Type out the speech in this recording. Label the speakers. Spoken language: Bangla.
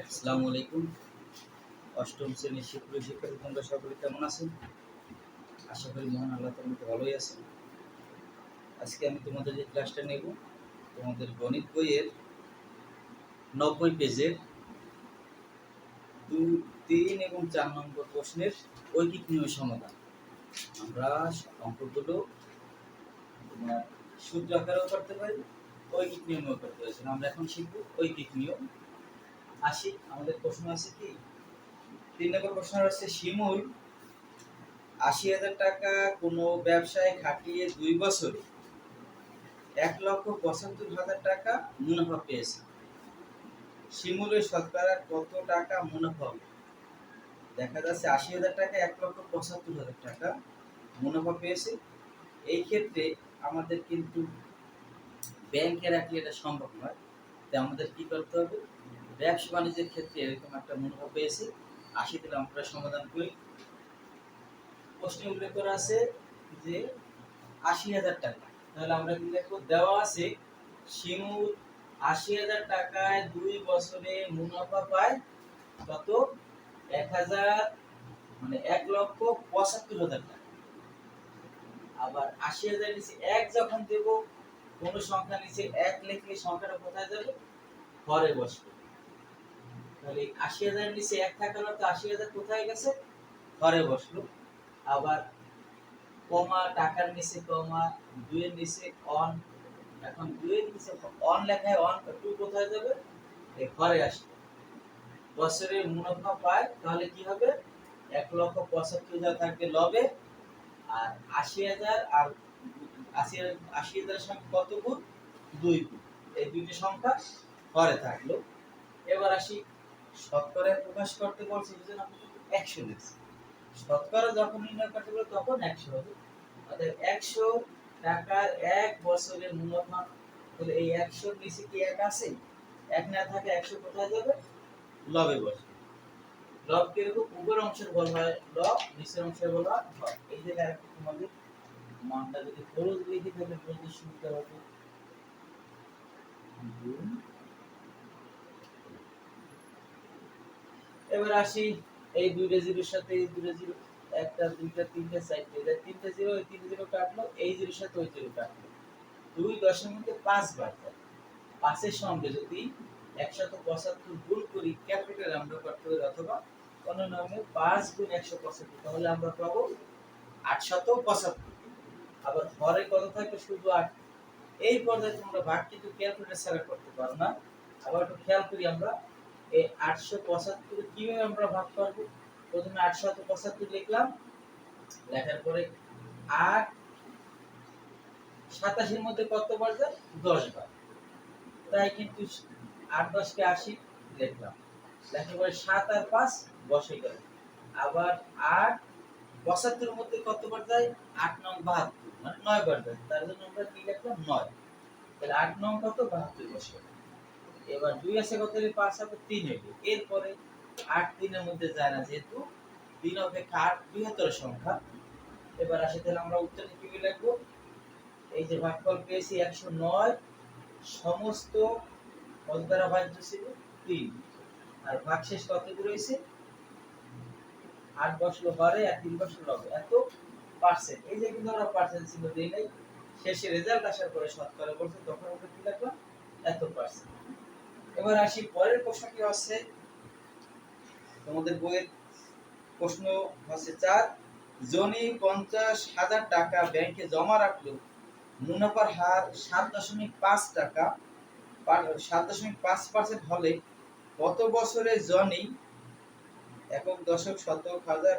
Speaker 1: আসসালামু আলাইকুম। অষ্টম শ্রেণির শিক্ষক শিক্ষার্থী, তোমরা সকলে কেমন আছেন? আশা করি মহান আল্লাহ তোমাকে ভালোই আছেন। আজকে আমি তোমাদের যে ক্লাসটা নেব, তোমাদের গণিত বইয়ের নব্বই পেজের দু, তিন এবং চার নম্বর প্রশ্নের ঐকিক নিয়ম সমাধান। আমরা অঙ্কগুলো তোমার সূত্র আকারেও করতে পারি, ঐকিক নিয়মেও করতে পারি। আমরা এখন শিখব ঐকিক নিয়ম। আসি, আমাদের প্রশ্ন আছে কি? তিন নম্বর প্রশ্ন হচ্ছে, শিমুল, আশি হাজার টাকা কোনো ব্যবসায় খাটিয়ে দুই বছরে এক লক্ষ পঁচাত্তর হাজার টাকা মুনাফা পেয়েছে। শিমুলের শতকরা কত টাকা মুনাফা দেখা যাচ্ছে আশি হাজার টাকা, এক লক্ষ পঁচাত্তর হাজার টাকা মুনাফা পেয়েছে। এই ক্ষেত্রে আমাদের কিন্তু ব্যাংকে রাখলে এটা সম্ভব নয়, তাই আমাদের কি করতে হবে? ব্যবসা বাণিজ্যের ক্ষেত্রে এরকম একটা মনোভাব পেয়েছি। আশি দিলে আমরা সমাধান করি। প্রশ্নে উল্লেখ করা আছে যে আশি হাজার টাকা। তাহলে আমরা কি লিখব দেওয়া আছে শিমুল আশি হাজার টাকায় দুই বছরে মুনাফা পায় কত? এক হাজার মানে এক লক্ষ পঁচাত্তর হাজার টাকা। আবার আশি হাজার নিচে এক যখন দেব, কোনো সংখ্যা নিচে এক লিখলে সংখ্যাটা কোথায় যাবে? ঘরে বসবে। তাহলে আশি হাজার নিচে এক থাকার তো আশি হাজার কোথায় গেছে? ঘরে বসল। আবার কমা টাকার নিচে কমা, দুইয়ের নিচে অন এখন দুইয়ের নিচে অন লেখায় অন টু কোথায় যাবে? এই ঘরে আসবে। বছরে মুনাফা পায়, তাহলে কি হবে? এক লক্ষ পঁচাত্তর হাজার থাকবে লবে। আর আশি হাজার আর আশি আশি হাজারের সঙ্গে কত গুণ? দুই গুণ। এই দুইটি সংখ্যা ঘরে থাকল। এবার আসি শতকরায় প্রকাশ করতে বলছে বুঝলেন আপনি একশো লিখছি শতকরা যখন নির্ণয় করতে বলে তখন একশো হবে। অর্থাৎ একশো টাকার এক বছরের মুনাফা তাহলে এই একশোর নিচে কি এক আছে? এক না থাকে একশো কোথায় যাবে? লবে বসবে। লব কীরকম? উপর অংশের বল হয় লব, নিচের অংশের বল হয়। এই যে আরেকটা তোমাদের মানটা যদি খরচ লিখে তাহলে বলতে সুবিধা হবে। এবার আসি এই দুইটা জিরোর সাথে, এই দুইটা জিরো একটা, দুইটা, তিনটা, চারটে। এই তিনটা জিরো এই তিনটা জিরো কাটলো, এই জিরোর সাথে ওই জিরো কাটলো। দুই দশের মধ্যে পাঁচ বার যায় পাঁচের সঙ্গে যদি একশত পঁচাত্তর গুণ করি ক্যাপিটাল আমরা করতে পারি, অথবা কোন নামে পাঁচ গুণ একশো পঁচাত্তর, তাহলে আমরা পাবো আটশত পঁচাত্তর। আবার হরে কত থাকবে? শুধু আট। এই পর্যায়ে তোমরা ভাগ কিন্তু ক্যালকুলেটর ছাড়া করতে পারো না। আবার একটু খেয়াল করি আমরা এই আটশো পঁচাত্তর কীভাবে আমরা ভাগ করব? প্রথমে আটশো পঁচাত্তর লিখলাম। লেখার পরে আট, সাতাশের মধ্যে কত বার যায়? দশ বার। তাই কিন্তু আট দশকে আশি লিখলাম। লেখার পরে সাত আর পাঁচ বসে গেল। আবার আট, পঁচাত্তর মধ্যে কত বার যায়? আট নং বাহাত্তর মানে নয় বার যায়। তার জন্য আমরা কি লিখলাম? নয়। তাহলে আট নং কত? বাহাত্তর বসে গেল। এবার দুই আছে কত হলে পাঁচ হবে? তিন হইবে এরপরে আট তিনের মধ্যে যায় না যেহেতু, তিন অপেক্ষা আট বৃহত্তর সংখ্যা। এবার আসে তাহলে আমরা উত্তরটা কি লিখব এই যে ভাগফল পেয়েছি একশো নয়, সমস্ত কত দ্বারা ভাজ্য ছিল তিন। আর ভাগশেষ কত রয়েছে? আট বসল হরে আর তিন বসল হবে এত পার্সেন্ট এই যে কিন্তু আমরা পার্সেন্ট ছিল দিই নাই, শেষে রেজাল্ট আসার পরে শতকরা বলছে, তখন আমরা কি লিখলাম? এত পার্সেন্ট এবার আসি পরের প্রশ্ন কি হচ্ছে, তোমাদের বইয়ের প্রশ্ন হচ্ছে চার, জনি পঞ্চাশ হাজার টাকা ব্যাংকে জমা রাখল, মুনাফার হার সাত দশমিক পাঁচ টাকা সাত দশমিক পাঁচ পার্সেন্ট হলে কত বছরে জনি একক দশক শতক হাজার